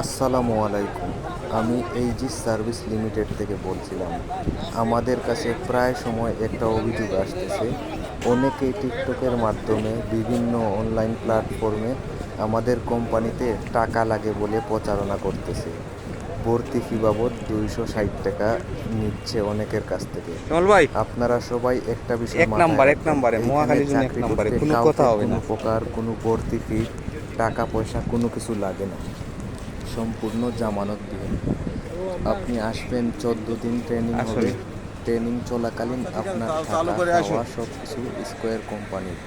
আসসালামু আলাইকুম। আমি এইজি সার্ভিস লিমিটেড থেকে বলছিলাম আমাদের কাছে প্রায় সময় একটা অভিযোগ আসতেছে। অনেকেই টিকটকের মাধ্যমে বিভিন্ন অনলাইন প্ল্যাটফর্মে আমাদের কোম্পানিতে টাকা লাগে বলে প্রচারণা করতেছে। ভর্তি ফি বাবদ দুইশো ষাট টাকা নিচ্ছে অনেকের কাছ থেকে। ভাই আপনারা সবাই একটা বিষয় এক নাম্বার, এক নাম্বারে, মহাখালীর জন্য এক নাম্বারে, কোনো কাউকে কথা হবে না। প্রকার কোনো ভর্তি ফি টাকা পয়সা কোনো কিছু লাগে না। সম্পূর্ণ জামানতবিহীন। আপনি আসবেন চোদ্দ দিন ট্রেনিং হবে। ট্রেনিং চলাকালীন আপনার থাকা খাওয়া সব কিছু স্কোয়ার কোম্পানির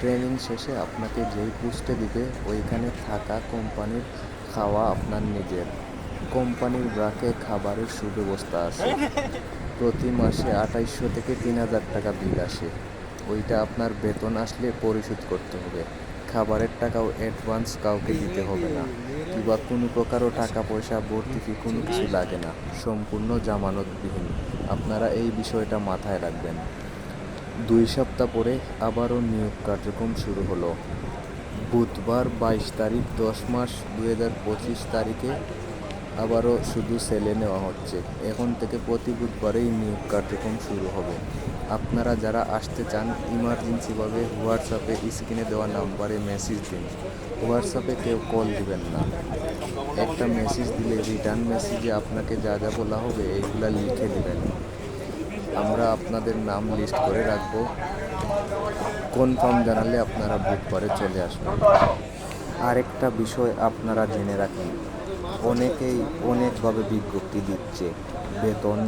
ট্রেনিং শেষে আপনাকে যেই পুস্টে দিবে ওইখানে থাকা কোম্পানির খাওয়া আপনার নিজের। কোম্পানির ব্রাকে খাবারের সুব্যবস্থা আছে। প্রতি মাসে আঠাইশশো থেকে তিন হাজার টাকা বিল আসে। ওইটা আপনার বেতন আসলে পরিশোধ করতে হবে। খাবারের টাকাও অ্যাডভান্স কাউকে দিতে হবে না। কিংবা কোনো প্রকারও টাকা পয়সা ভর্তি ফি কোনো কিছু লাগে না। সম্পূর্ণ জামানতবিহীন। আপনারা এই বিষয়টা মাথায় রাখবেন। দুই সপ্তাহ পরে আবারও নিয়োগ কার্যক্রম শুরু হলো। বুধবার বাইশ তারিখ, দশ মাস দু হাজার পঁচিশ তারিখে আবারও শুধু সেলে নেওয়া হচ্ছে। এখন থেকে প্রতি বুধবারেই নিয়োগ কার্যক্রম শুরু হবে। আপনারা যারা আসতে চান, ইমার্জেন্সিভাবে হোয়াটসঅ্যাপে স্ক্রিনে দেওয়া নাম্বারে মেসেজ দিন। হোয়াটসঅ্যাপে কেউ কল দিবেন না। একটা মেসেজ দিলে, রিটার্ন মেসেজে আপনাকে যা যা বলা হবে, এইগুলা লিখে দিবেন। আমরা আপনাদের নাম লিস্ট করে রাখব। কনফার্ম জানালে আপনারা বুধবারে চলে আসবেন। আরেকটা বিষয় আপনারা জেনে রাখেন। অনেকেই অনেকভাবে বিজ্ঞপ্তি দিচ্ছে, বেতন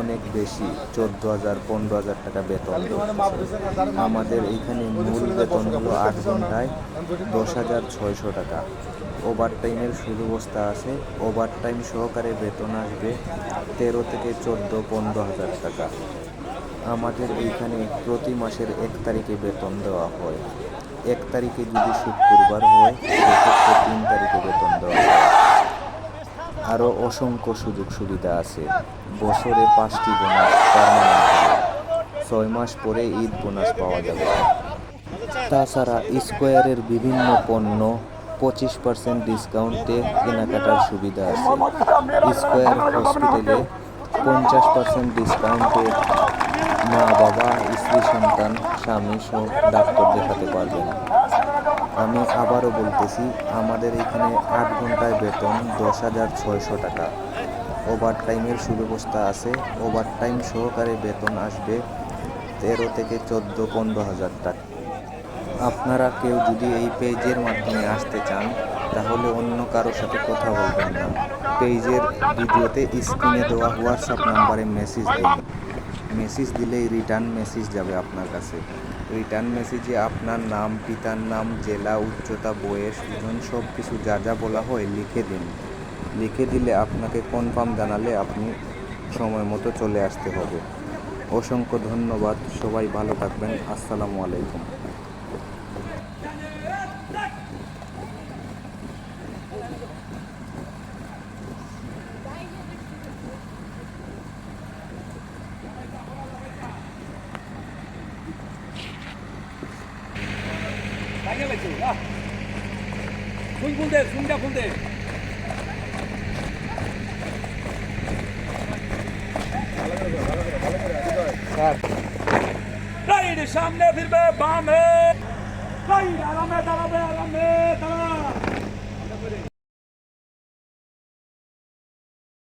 অনেক বেশি চোদ্দ হাজার পনেরো হাজার টাকা বেতন। আমাদের এইখানে মূল বেতন হলো আট ঘন্টায় দশ হাজার ছয়শো টাকা। ওভার টাইমের সুব্যবস্থা আছে ওভার টাইম সহকারে বেতন আসবে তেরো থেকে চোদ্দ পনেরো হাজার টাকা। আমাদের এইখানে প্রতি মাসের এক তারিখে বেতন দেওয়া হয়। এক তারিখে যদি শুক্রবার হয়, সেক্ষেত্রে তিন তারিখে বেতন দেওয়া হয়। আরও অসংখ্য সুযোগ সুবিধা আছে। বছরে পাঁচটি বোনাস ছয় মাস পরে ঈদ বোনাস পাওয়া যাবে। তাছাড়া স্কোয়ারের বিভিন্ন পণ্য পঁচিশ পার্সেন্ট ডিসকাউন্টে কেনাকাটার সুবিধা আছে। স্কোয়ার হসপিটালে পঞ্চাশ পার্সেন্ট ডিসকাউন্টে মা, বাবা, স্ত্রী, সন্তান, স্বামী সহ ডাক্তার দেখাতে পারবেন আমি আবারও বলতেছি, আমাদের এখানে আট ঘন্টায় বেতন দশ হাজার ছয়শো টাকা। ওভার টাইমের সুব্যবস্থা আছে। ওভার টাইম সহকারে বেতন আসবে তেরো থেকে চোদ্দ, পনেরো হাজার টাকা। আপনারা কেউ যদি এই পেজের মাধ্যমে আসতে চান, তাহলে অন্য কারোর সাথে কথা বলবেন না। পেজের ভিডিওতে স্ক্রিনে দেওয়া হোয়াটসঅ্যাপ নাম্বারে মেসেজ দিন। মেসেজ দিলেই রিটার্ন মেসেজ যাবে আপনার কাছে। রিটার্ন মেসেজে আপনার নাম, পিতার নাম, জেলা, উচ্চতা, বয়স, ওজন সব কিছু যা যা বলা হয় লিখে দিন। লিখে দিলে আপনাকে কনফার্ম জানালে আপনি সময় মতো চলে আসতে হবে। অসংখ্য ধন্যবাদ, সবাই ভালো থাকবেন, আসসালামু আলাইকুম। লাগছে আহ ফুল ফুল দে ফুলটা ফুল দে। রাইট সামনে ফিরবে বামে। রাইট আরামে দাঁড়াবে আরামে দাঁড়া